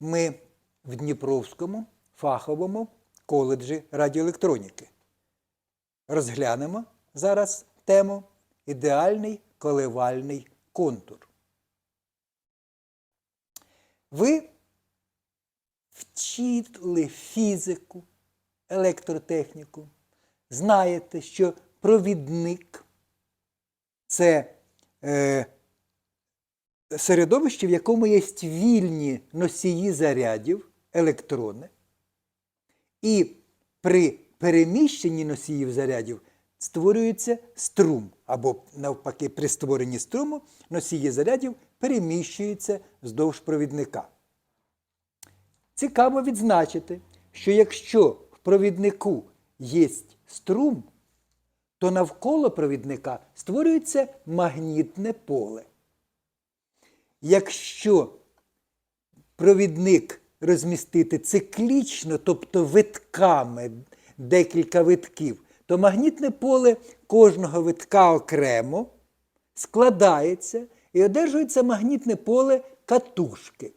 Ми в Дніпровському фаховому коледжі радіоелектроніки. Розглянемо зараз тему ідеальний коливальний контур. Ви вчили фізику, електротехніку, знаєте, що провідник це е, середовище, в якому є вільні носії зарядів, електрони, і при переміщенні носіїв зарядів створюється струм, або навпаки, при створенні струму носії зарядів переміщуються вздовж провідника. Цікаво відзначити, що якщо в провіднику є струм, то навколо провідника створюється магнітне поле. Якщо провідник розмістити циклічно, тобто витками декілька витків, то магнітне поле кожного витка окремо складається і одержується магнітне поле катушки.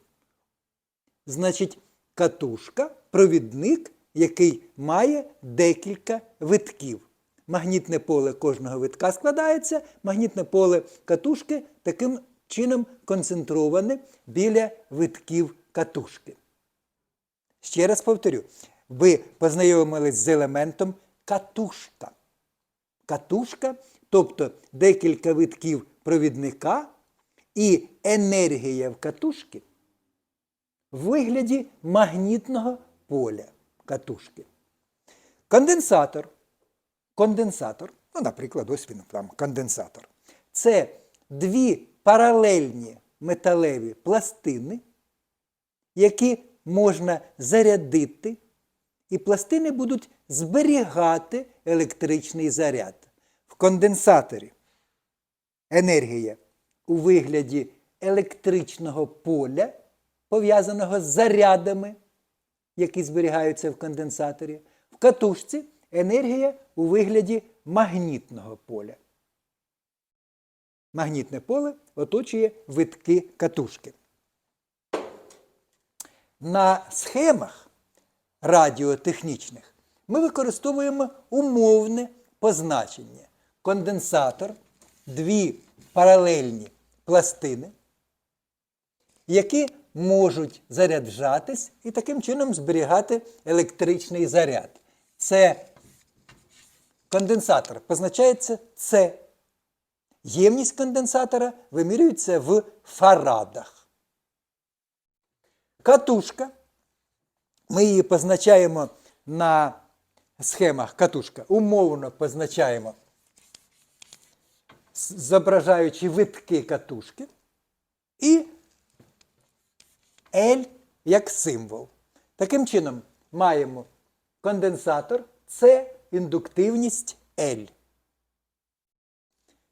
Значить, катушка провідник, який має декілька витків. Магнітне поле кожного витка складається, магнітне поле катушки таким чином концентроване біля витків катушки. Ще раз повторю, ви познайомились з елементом катушка. Катушка, тобто декілька витків провідника і енергія в катушки в вигляді магнітного поля катушки. Конденсатор. Конденсатор, ну, наприклад, ось він там конденсатор. Це дві паралельні металеві пластини, які можна зарядити, і пластини будуть зберігати електричний заряд. В конденсаторі енергія у вигляді електричного поля, пов'язаного з зарядами, які зберігаються в конденсаторі. В катушці енергія у вигляді магнітного поля. Магнітне поле оточує витки катушки. На схемах радіотехнічних ми використовуємо умовне позначення. Конденсатор, дві паралельні пластини, які можуть заряджатись і таким чином зберігати електричний заряд. Це конденсатор позначається С. Ємність конденсатора вимірюється в фарадах. Катушка. Ми її позначаємо на схемах катушка. Умовно позначаємо, зображаючи витки катушки. І L як символ. Таким чином, маємо конденсатор це індуктивність L.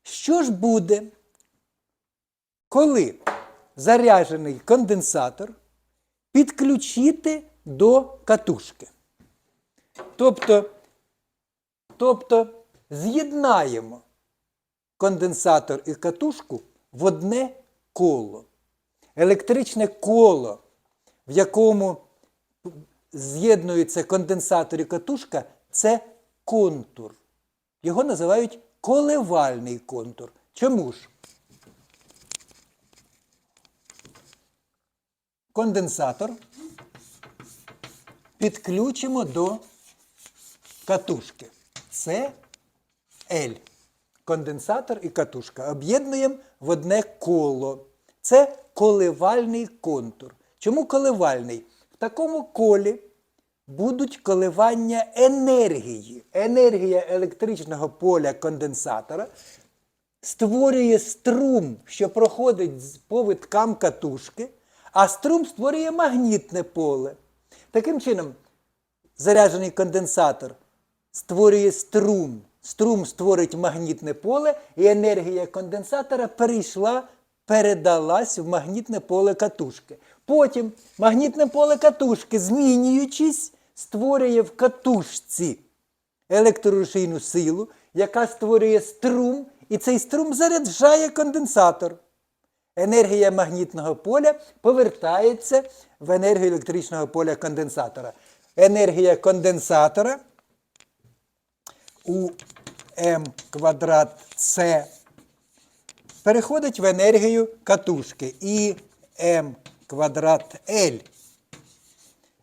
Що ж буде, коли заряджений конденсатор підключити до катушки? Тобто, тобто з'єднаємо конденсатор і катушку в одне коло. Електричне коло, в якому з'єднується конденсатор і катушка, це контур. Його називають коливальний контур. Чому ж? Конденсатор підключимо до катушки. Це L. Конденсатор і катушка. Об'єднуємо в одне коло. Це коливальний контур. Чому коливальний? В такому колі будуть коливання енергії. Енергія електричного поля конденсатора створює струм, що проходить по виткам катушки, а струм створює магнітне поле. Таким чином, заряджений конденсатор створює струм. Струм створить магнітне поле, і енергія конденсатора перейшла, передалась в магнітне поле катушки. Потім магнітне поле катушки, змінюючись, створює в катушці електрорушійну силу, яка створює струм, і цей струм заряджає конденсатор. енергія магнітного поля повертається в енергію електричного поля конденсатора. Енергія конденсатора у М квадрат С переходить в енергію катушки і М квадрат L.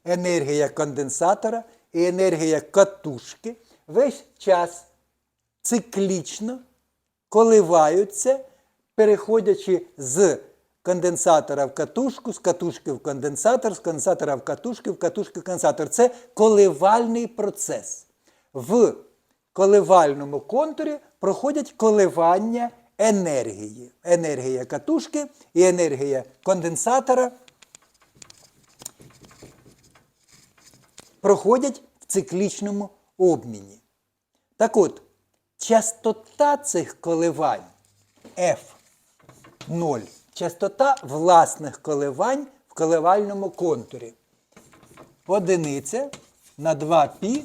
Енергія конденсатора і енергія катушки весь час циклічно коливаються, переходячи з конденсатора в катушку, з катушки в конденсатор, з конденсатора в катушки, в катушки в конденсатор. Це коливальний процес. В коливальному контурі проходять коливання енергії. Енергія катушки і енергія конденсатора проходять в циклічному обміні. Так от, частота цих коливань F0, частота власних коливань в коливальному контурі. Одиниця на 2π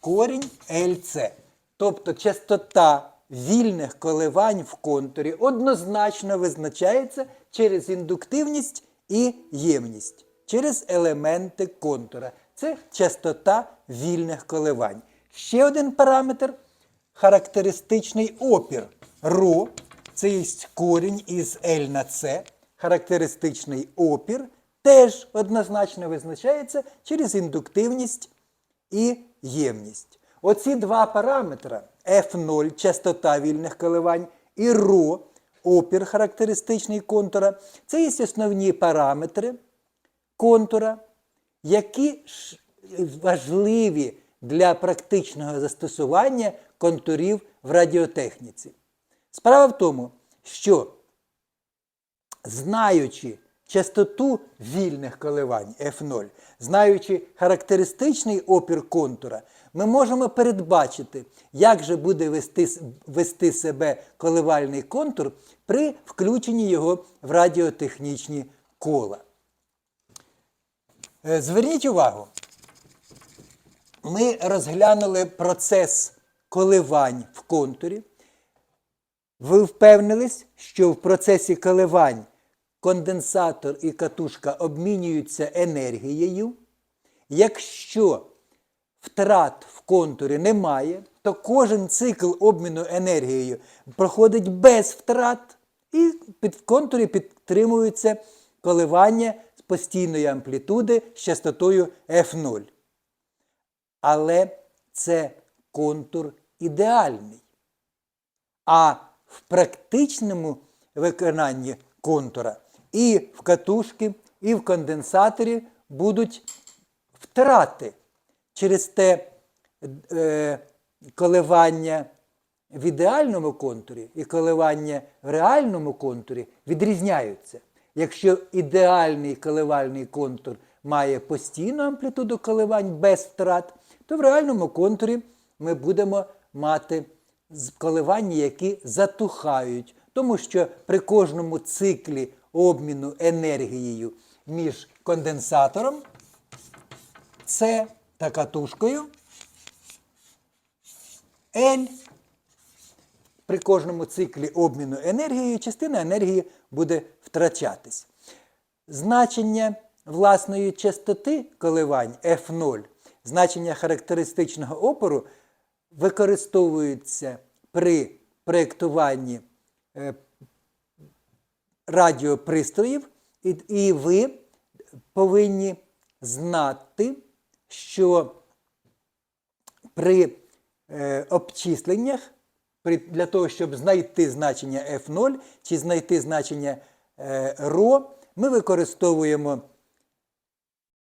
корінь LC. Тобто частота вільних коливань в контурі однозначно визначається через індуктивність і ємність, через елементи контура. Це частота вільних коливань. Ще один параметр характеристичний опір ρ, це є корінь із L на C. Характеристичний опір теж однозначно визначається через індуктивність і ємність. Оці два параметри F0 частота вільних коливань і ρ опір характеристичний контура це є основні параметри контура, які ж важливі для практичного застосування контурів в радіотехніці. Справа в тому, що знаючи частоту вільних коливань F0, знаючи характеристичний опір контура, ми можемо передбачити, як же буде вести, вести себе коливальний контур при включенні його в радіотехнічні кола. Е, Зверніть увагу, ми розглянули процес коливань в контурі. Ви впевнились, що в процесі коливань конденсатор і катушка обмінюються енергією. Якщо втрат в контурі немає, то кожен цикл обміну енергією проходить без втрат, і під в контурі підтримуються коливання постійної амплітуди з частотою F0. Але це контур ідеальний. А в практичному виконанні контура і в катушки, і в конденсаторі будуть втрати через те е, коливання в ідеальному контурі і коливання в реальному контурі відрізняються. Якщо ідеальний коливальний контур має постійну амплітуду коливань без втрат, то в реальному контурі ми будемо мати коливання, які затухають, тому що при кожному циклі обміну енергією між конденсатором С та катушкою L при кожному циклі обміну енергією частина енергії буде втрачатись. Значення власної частоти коливань F0, значення характеристичного опору використовуються при проєктуванні е, радіопристроїв, і, ви повинні знати, що при е, обчисленнях, для того, щоб знайти значення F0 чи знайти значення е, ρ, ми використовуємо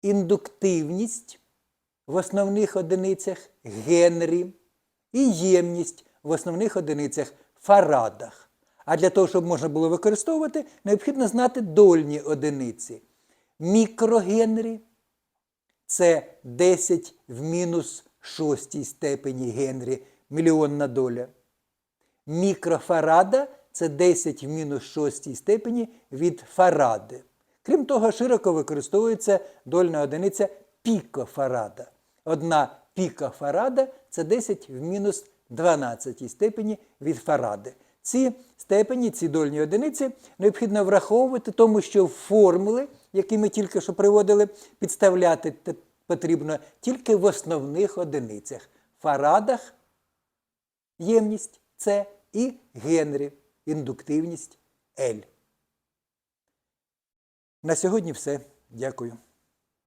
індуктивність в основних одиницях Генрі і ємність в основних одиницях Фарадах. А для того, щоб можна було використовувати, необхідно знати дольні одиниці. Мікрогенрі це 10 в мінус шостій степені Генрі мільйонна доля. Мікрофарада це 10 в мінус шостій степені від фаради. Крім того, широко використовується дольна одиниця пікофарада. Одна пікофарада це 10 в мінус 12 степені від фаради. ці степені, ці дольні одиниці необхідно враховувати, тому що формули, які ми тільки що приводили, підставляти потрібно тільки в основних одиницях фарадах ємність С і Генрі індуктивність L. На сьогодні все. Дякую.